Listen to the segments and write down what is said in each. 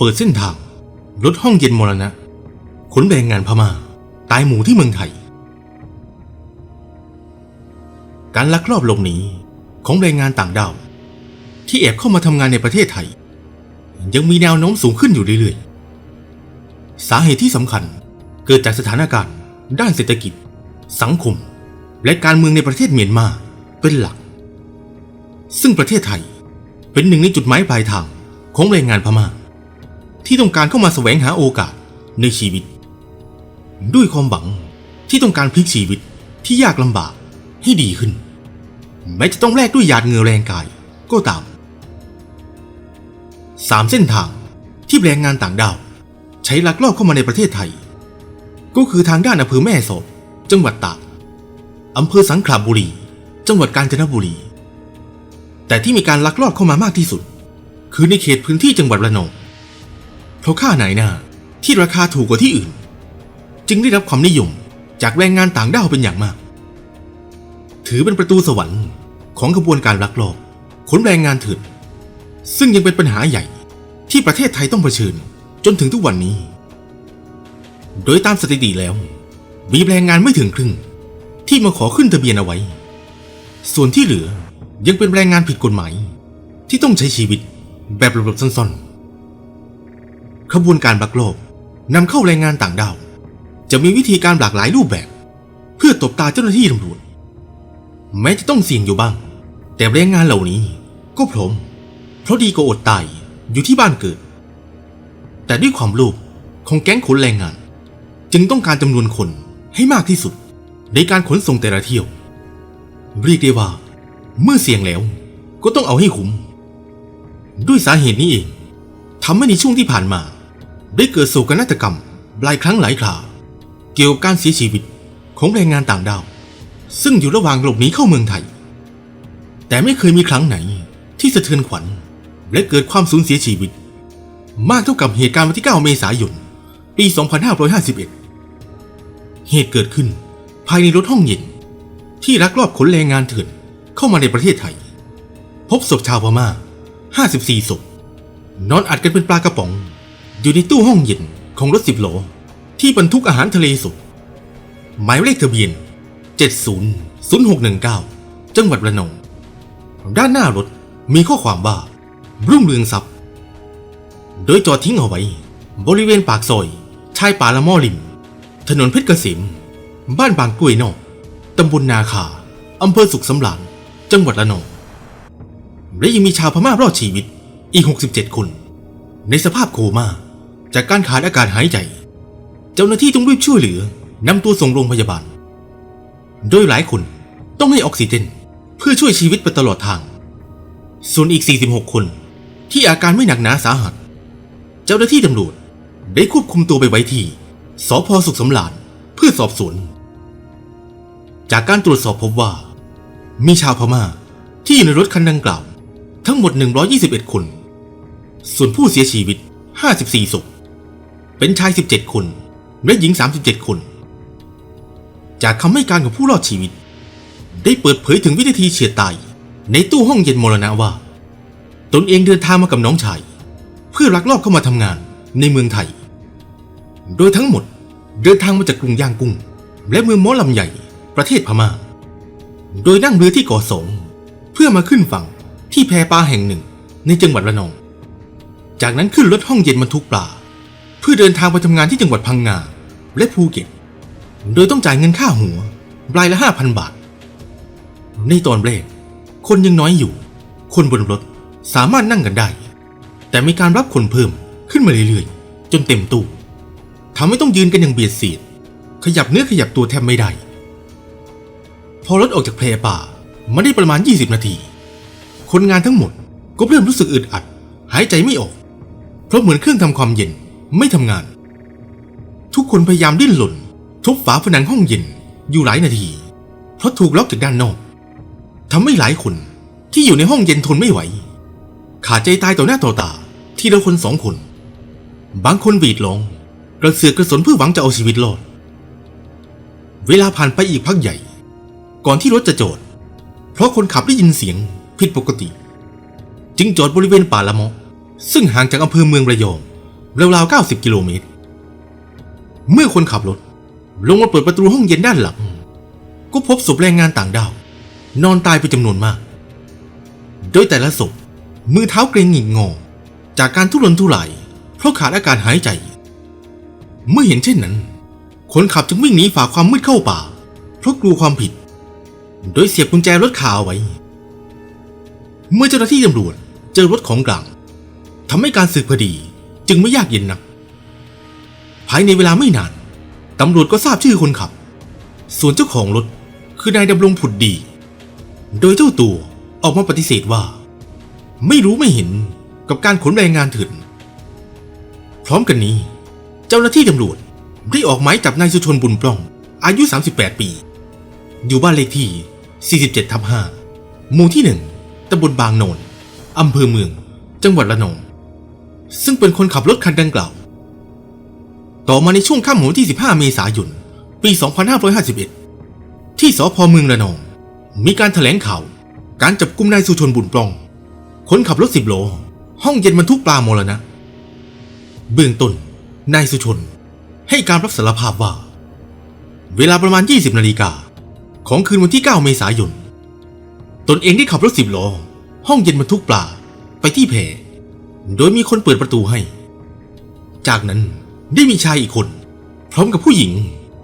เปิดเส้นทางรถห้องเย็นมรณะ ขนแรงงานพม่า ตายหมู่ที่เมืองไทย การลักลอบหลบหนีของแรงงานต่างด้าว ที่แอบเข้ามาทำงานในประเทศไทย ยังมีแนวโน้มสูงขึ้นอยู่เรื่อยๆ สาเหตุที่สำคัญเกิดจากสถานการณ์ ด้านเศรษฐกิจ สังคม และการเมืองในประเทศเมียนมาเป็นหลัก ซึ่งประเทศไทยเป็นหนึ่งในจุดหมายปลายทางของแรงงานพม่า ที่ต้องการเข้ามาแสวงหาโอกาสในชีวิต ด้วยความหวังที่ต้องการพลิกชีวิตที่ยากลำบากให้ดีขึ้น แม้จะต้องแลกด้วยหยาดเหงื่อแรงกายก็ตามสามเส้นทางที่แรงงานต่างด้าวใช้ลักลอบเข้ามาในประเทศไทย ก็คือทางด้านอำเภอแม่สอดจังหวัดตากอำเภอสังขละบุรี จังหวัดกาญจนบุรี แต่ที่มีการลักลอบเข้ามามากที่สุด คือในเขตพื้นที่จังหวัดระนอง ราะค่าไหนหน้าที่ราคาถูกกว่าที่อื่น จึงได้รับความนิยมจากแรงงานต่างด้าวเป็นอย่างมาก ถือเป็นประตูสวรรค์ของกระบวนการลักลอบขนแรงงานเถื่อนซึ่งยังเป็นปัญหาใหญ่ที่ประเทศไทยต้องเผชิญจนถึงทุกวันนี้ โดยตามสถิติแล้ว มีแรงงานไม่ถึงครึ่ง ที่มาขอขึ้นทะเบียนเอาไว้ ส่วนที่เหลือยังเป็นแรงงานผิดกฎหมาย ที่ต้องใช้ชีวิตแบบหลบๆซ่อนๆ ขบวนการลักโลอบนำเข้าแรงงานต่างด้าวจะมีวิธีการหลากหลายรูปแบบ เพื่อตบตาเจ้าหน้าที่ตำรวจแม้จะต้องเสี่ยงอยู่บ้าง แต่แรงงานเหล่านี้ก็พร้อมเพราะดีกว่าอดตายอยู่ที่บ้านเกิด แต่ด้วยความโลภของแก๊งขนแรงงาน จึงต้องการจำนวนคนให้มากที่สุด ในการขนส่งแต่ละเที่ยว เรียกได้ว่า เมื่อเสี่ยงแล้วก็ต้องเอาให้คุ้มด้วยสาเหตุนี้เองทำให้ในช่วงที่ผ่านมา ได้เกิดโศกนาฏกรรมหลายครั้งหลายคราเกี่ยวกับการเสียชีวิตของแรงงานต่างดาว ซึ่งอยู่ระหว่างหลบหนีเข้าเมืองไทย แต่ไม่เคยมีครั้งไหนที่สะเทือนขวัญ และเกิดความสูญเสียชีวิต มากเท่ากับเหตุการณ์วันที่ 9 เมษายน ปี 2551 เหตุเกิดขึ้นภายในรถห้องเย็น ที่ลักลอบขนแรงงานเถื่อนเข้ามาในประเทศไทย พบศพชาวพม่า 54 ศพ นอนอัดกันเป็นปลากระป๋อง อยู่ในตู้ห้องเย็นของรถสิบล้อที่บรรทุกอาหารทะเลสดหมายเลขทะเบียน 700619 จังหวัดระนอง ด้านหน้ารถมีข้อความว่า รุ่งเรืองทรัพย์ โดยจอดทิ้งเอาไว้ บริเวณปากซอย ชายป่าละม่อริม ถนนเพชรเกษม บ้านบางกล้วยนอก ตำบลนาคา อำเภอสุขสำราญ จังหวัดระนอง และยังมีชาวพม่ารอดชีวิตอีก 67 คน ในสภาพโคม่า จากการขาดอากาศหายใจ เจ้าหน้าที่ต้องรีบช่วยเหลือนำตัวส่งโรงพยาบาล โดยหลายคนต้องให้ออกซิเจนเพื่อช่วยชีวิตไปตลอดทาง ส่วนอีก 46 คนที่อาการไม่หนักหนาสาหัส เจ้าหน้าที่ตำรวจได้ควบคุมตัวไปไว้ที่สพสุขสำราญเพื่อสอบสวน จากการตรวจสอบพบว่า มีชาวพม่าที่อยู่ในรถคันดังกล่าว ทั้งหมด 121 คน ส่วนผู้เสียชีวิต 54ศพ เป็นชาย 17 คนและหญิง 37 คน จากคำให้การของผู้รอดชีวิต ได้เปิดเผยถึงวินาทีเฉียดตาย ในตู้ห้องเย็นมรณะว่า ตนเองเดินทางมากับน้องชาย เพื่อลักลอบเข้ามาทำงานในเมืองไทย โดยทั้งหมดเดินทางมาจากกรุงย่างกุ้ง และเมืองมอลำใหญ่ประเทศพม่า โดยนั่งเรือที่เกาะสงเพื่อมาขึ้นฝั่งที่แพปลาแห่งหนึ่งในจังหวัดระนอง จากนั้นขึ้นรถห้องเย็นบรรทุกปลา เพื่อเดินทางไปทำงานที่จังหวัดพังงาและภูเก็ต โดยต้องจ่ายเงินค่าหัวรายละห้าพันบาท ในตอนแรกคนยังน้อยอยู่ คนบนรถสามารถนั่งกันได้ แต่มีการรับคนเพิ่มขึ้นมาเรื่อยๆ จนเต็มตู้ทำให้ต้องยืนกันอย่างเบียดเสียด ขยับเนื้อขยับตัวแทบไม่ได้ พอรถออกจากแพลป่ามาได้ประมาณ 20 นาที คนงานทั้งหมดก็เริ่มรู้สึกอึดอัด หายใจไม่ออก เพราะเหมือนเครื่องทำความเย็น ไม่ทำงาน ทุกคนพยายามดิ้นหล่น ทุบฝาผนังห้องเย็นอยู่หลายนาที เพราะถูกล็อกจากด้านนอกทำให้หลายคนที่อยู่ในห้องเย็นทนไม่ไหว ขาดใจตายต่อหน้าต่อตา ทีละคนสองคน บางคนหวีดร้อง กระเสือกกระสนเพื่อหวังจะเอาชีวิตรอด เวลาผ่านไปอีกพักใหญ่ ก่อนที่รถจะจอด เพราะคนขับได้ยินเสียงผิดปกติ จึงจอดบริเวณป่าละมะซึ่งห่างจากอำเภอเมืองระยอง ราวๆ90 กิโลเมตร เมื่อคนขับรถ ลงมาเปิดประตูห้องเย็นด้านหลัง ก็พบศพแรงงานต่างด้าว นอนตายไปจำนวนมาก โดยแต่ละศพ มือเท้าเกร็งหงิกงอ จากการทุรนทุราย เพราะขาดอากาศหายใจ เมื่อเห็นเช่นนั้น คนขับจึงวิ่งหนีฝ่าความมืดเข้าป่า เพราะกลัวความผิด โดยเสียบกุญแจรถคาเอาไว้ เมื่อเจ้าหน้าที่ตำรวจเจอรถของกลางทำให้การสืบคดี จึงไม่ยากเย็นนัก ภายในเวลาไม่นาน ตำรวจก็ทราบชื่อคนขับ ส่วนเจ้าของรถคือนายดำรงผุดดี โดยเจ้าตัวออกมาปฏิเสธว่า ไม่รู้ไม่เห็นกับการขนแรงงานเถื่อนพร้อมกันนี้ เจ้าหน้าที่ตำรวจได้ออกหมายจับนายสุชนบุญปล้อง อายุ 38 ปี อยู่บ้านเลขที่ 47ทับ5หมู่ที่ 1ตำบลบางโนนอำเภอเมือง จังหวัดระนอง ซึ่งเป็นคนขับรถคันดังกล่าว ต่อมาในช่วงค่ำของวันที่ 15 เมษายน ปี 2551 ที่สพเมืองระนอง มีการถแถลงข่าว การจับกุมนายสุชนบุญปลอง คนขับรถสิบโล ห้องเย็นบรรทุกปลามรณะ เบื้องต้น นายสุชน ให้การรับสารภาพว่า เวลาประมาณ 20 นาฬิกา ของคืนวันที่ 9 เมษายน ตนเองได้ขับรถสิบโล ห้องเย็นบรรทุกปลาไปที่แพ โดยมีคนเปิดประตูให้ จากนั้นได้มีชายอีกคน พร้อมกับผู้หญิง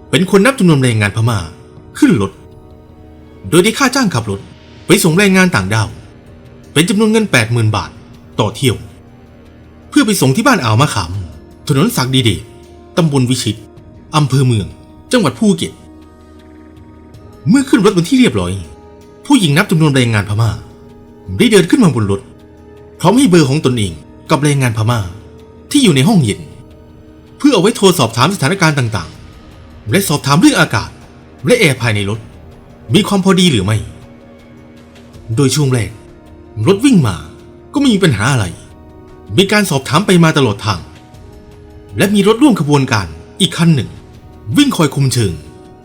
เป็นคนนับจำนวนแรงงานพม่าขึ้นรถ โดยได้ค่าจ้างขับรถไปส่งแรงงานต่างด้าว เป็นจำนวนเงิน 80,000 บาทต่อเที่ยว เพื่อไปส่งที่บ้านอ่าวมะขาม ถนนศักดิเดชตำบลวิชิตอำเภอเมือง จังหวัดภูเก็ต เมื่อขึ้นรถเป็นที่เรียบร้อย ผู้หญิงนับจำนวนแรงงานพม่า ได้เดินขึ้นมาบนรถ พร้อมให้เบอร์ของตนเอง กับแรงงานพม่าที่อยู่ในห้องเย็น เพื่อเอาไว้โทรสอบถามสถานการณ์ต่างๆ และสอบถามเรื่องอากาศ และแอร์ภายในรถ มีความพอดีหรือไม่ โดยช่วงแรก รถวิ่งมาก็ไม่มีปัญหาอะไร มีการสอบถามไปมาตลอดทาง และมีรถร่วมขบวนการอีกคันหนึ่ง วิ่งคอยคุมเชิง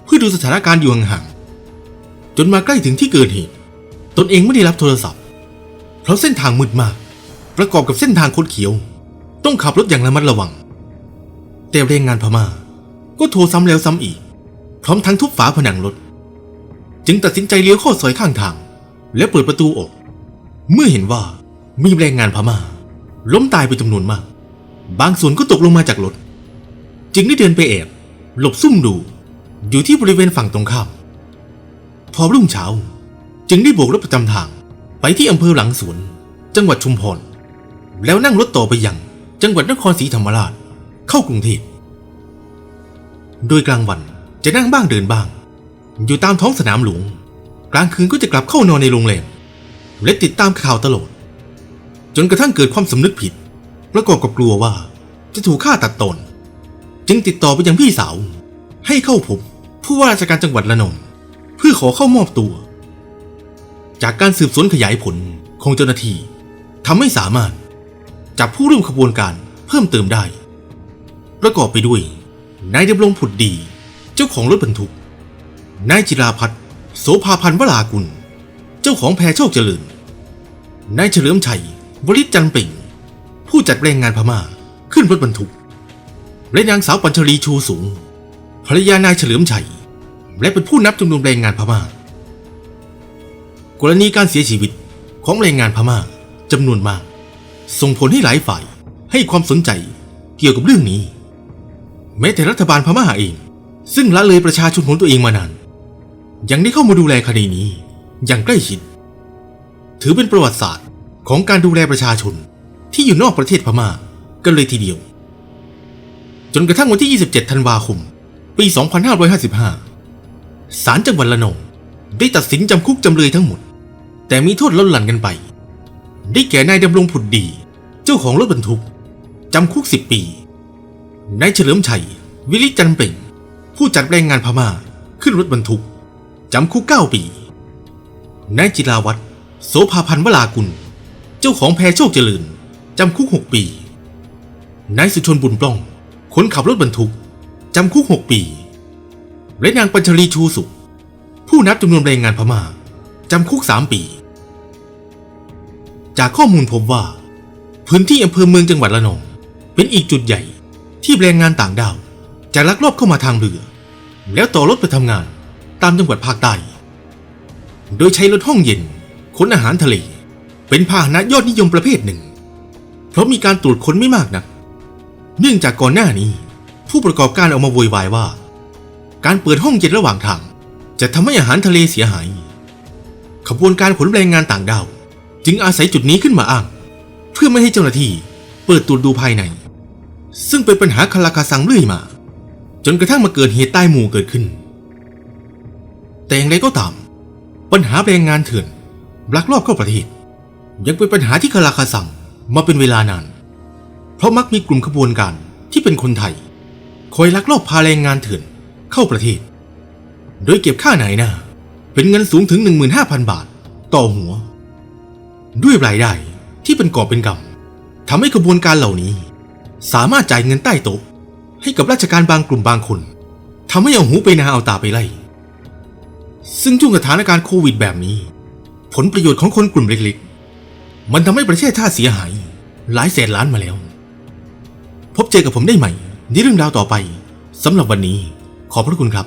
เพื่อดูสถานการณ์อยู่ห่างๆจนมาใกล้ถึงที่เกิดเหตุ ตนเองไม่ได้รับโทรศัพท์ เพราะเส้นทางมืดมาก ประกอบกับเส้นทางคดเขียว ต้องขับรถอย่างระมัดระวัง แต่แรงงานพม่า ก็โทรซ้ำแล้วซ้ำอีก พร้อมทั้งทุบฝาผนังรถ จึงตัดสินใจเลี้ยวเข้าซอยข้างทาง และเปิดประตูออก เมื่อเห็นว่ามีแรงงานพม่า ล้มตายไปจำนวนมาก บางส่วนก็ตกลงมาจากรถ จึงได้เดินไปแอบ หลบซุ่มดู อยู่ที่บริเวณฝั่งตรงข้าม พอรุ่งเช้า จึงได้โบกรถประจำทางไปที่อำเภอหลังสวน จังหวัดชุมพร แล้วนั่งรถต่อไปยัง จังหวัดนครศรีธรรมราช เข้ากรุงเทพโดยกลางวันจะนั่งบ้างเดินบ้าง อยู่ตามท้องสนามหลวง กลางคืนก็จะกลับเข้านอนในโรงแรมและติดตามข่าวตลอด จนกระทั่งเกิดความสำนึกผิดประกอบกับกลัวว่าจะถูกฆ่าตัดตน จึงติดต่อไปยังพี่สาว ให้เข้าพบผู้ว่าราชการจังหวัดระนองเพื่อขอเข้ามอบตัว จากการสืบสวนขยายผลของเจ้าหน้าที่ทำให้สามารถ จับผู้ร่วมขบวนการเพิ่มเติมได้ ประกอบไปด้วยนายดำรงผุดดี เจ้าของรถบรรทุก นายจิราพัฒน์โสภาพันธ์วรากุล เจ้าของแพรโชคเจริญ นายเฉลิมชัยวริจันปิ่ง ผู้จัดแรงงานพม่าขึ้นรถบรรทุก และนางสาวปัญชรีชูสูง ภรรยานายเฉลิมชัย และเป็นผู้นับจำนวนแรงงานพม่า กรณีการเสียชีวิตของแรงงานพม่าจำนวนมาก ส่งผลให้หลายฝ่ายให้ความสนใจเกี่ยวกับเรื่องนี้ แม้แต่รัฐบาลพม่าเอง ซึ่งละเลยประชาชนของตัวเองมานาน ยังได้เข้ามาดูแลคดีนี้อย่างใกล้ชิด ถือเป็นประวัติศาสตร์ของการดูแลประชาชนที่อยู่นอกประเทศพม่ากันเลยทีเดียว จนกระทั่งวันที่ 27 ธันวาคม ปี 2555 ศาลจังหวัดระนองได้ตัดสินจำคุกจำเลยทั้งหมด แต่มีโทษลดหลั่นกันไป ได้แก่นายดำรงผุดดี เจ้าของรถบรรทุก จำคุก10ปี นายเฉลิมชัย วิริจันเป่ง ผู้จัดแรงงานพม่าขึ้นรถบรรทุก จำคุก9ปี นายจิราวัตรโสภาพันธ์วรากุล เจ้าของแพรโชคเจริญ จำคุก6ปี นายสุชนบุญปล้อง คนขับรถบรรทุก จำคุก6ปี และนางปัญชรีชูสุข ผู้นับจำนวนแรงงานพม่าจำคุก3ปี จากข้อมูลพบว่า พื้นที่อำเภอเมืองจังหวัดระนอง เป็นอีกจุดใหญ่ที่แรงงานต่างด้าวจะลักลอบเข้ามาทางเรือ แล้วต่อรถไปทำงานตามจังหวัดภาคใต้โดยใช้รถห้องเย็นขนอาหารทะเล เป็นพาหนะยอดนิยมประเภทหนึ่ง เพราะมีการตรวจค้นไม่มากนัก เนื่องจากก่อนหน้านี้ ผู้ประกอบการออกมาโวยวายว่า การเปิดห้องเย็นระหว่างทาง จะทำให้อาหารทะเลเสียหาย ขบวนการขนแรงงานต่างด้าว จึงอาศัยจุดนี้ขึ้นมาอ้าง เพื่อไม่ให้เจ้าหน้าที่เปิดตรวจดูภายใน ซึ่งเป็นปัญหาคาราคาซังเรื่อยมา จนกระทั่งมาเกิดเหตุใต้หมู่เกิดขึ้น แต่อย่างไรก็ตาม ปัญหาแรงงานเถื่อนลักลอบเข้าประเทศยังเป็นปัญหาที่คาราคาซังมาเป็นเวลานาน เพราะมักมีกลุ่มขบวนการที่เป็นคนไทย คอยลักลอบพาแรงงานเถื่อนเข้าประเทศ โดยเก็บค่าไหนหน้าเป็นเงินสูงถึง 15,000 บาท ต่อหัว ด้วยรายได้ที่เป็นกอบเป็นกำทำให้ขบวนการเหล่านี้ สามารถจ่ายเงินใต้โต๊ะให้กับราชการบางกลุ่มบางคนทำให้เอาหูไปนาเอาตาไปไล่ ซึ่งช่วงสถานการณ์โควิดแบบนี้ ผลประโยชน์ของคนกลุ่มเล็กๆ มันทำให้ประเทศชาติเสียหาย หลายแสนล้านมาแล้ว พบเจอกับผมได้ใหม่ในเรื่องราวต่อไปสำหรับวันนี้ขอบพระคุณครับ